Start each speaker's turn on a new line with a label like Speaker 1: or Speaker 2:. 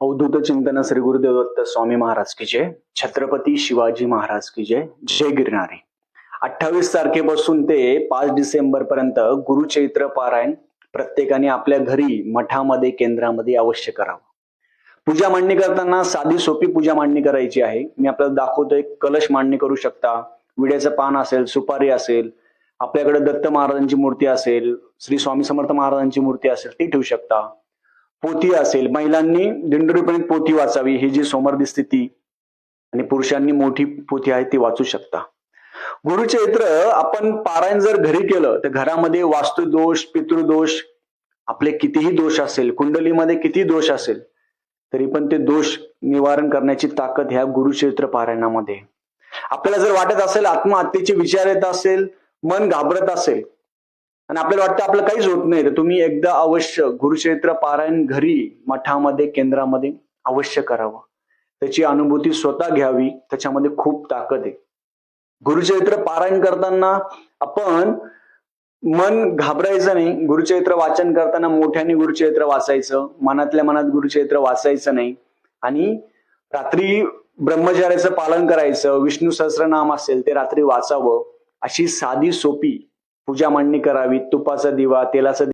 Speaker 1: अवधूत चिंतन श्री गुरुदेव दत्त स्वामी महाराज की जय. छत्रपती शिवाजी महाराज की जय. जय गिरणारी अठ्ठावीस तारखेपासून ते पाच डिसेंबर पर्यंत गुरुचैत्र पारायण प्रत्येकाने आपल्या घरी मठामध्ये केंद्रामध्ये अवश्य करावं. पूजा मांडणी करताना साधी सोपी पूजा मांडणी करायची आहे. मी आपल्याला दाखवतोय कलश मांडणी करू शकता. विड्याचं पान असेल सुपारी असेल आपल्याकडे दत्त महाराजांची मूर्ती असेल श्री स्वामी समर्थ महाराजांची मूर्ती असेल ती ठेवू शकता. पोथी असेल महिलांनी दिंडरूपणे पोथी वाचावी ही जी समोर दिसते ती आणि पुरुषांनी मोठी पोथी आहे ती वाचू शकता. गुरुचैत्र आपण पारायण जर घरी केलं तर घरामध्ये वास्तुदोष पितृदोष आपले कितीही दोष असेल कुंडलीमध्ये किती दोष असेल तरी पण ते दोष निवारण करण्याची ताकद ह्या गुरुचैत्र पारायणामध्ये. आपल्याला जर वाटत असेल आत्महत्येचे विचार येत असेल मन घाबरत असेल आणि आपल्याला वाटतं आपलं काहीच होत नाही. तर तुम्ही एकदा अवश्य गुरुक्षेत्र पारायण घरी मठामध्ये केंद्रामध्ये अवश्य करावं. त्याची अनुभूती स्वतः घ्यावी. त्याच्यामध्ये खूप ताकद आहे. गुरुचरित्र पारायण करताना आपण मन घाबरायचं नाही. गुरुचरित्र वाचन करताना मोठ्याने गुरुचरित्र वाचायचं. मनातल्या मनात गुरुचरित्र वाचायचं नाही. आणि रात्री ब्रह्मचार्याचं पालन करायचं. विष्णू सहस्रनाम असेल ते रात्री वाचावं. अशी साधी सोपी पूजा मांडणी करावी तुपाचा दिवा तेलाचा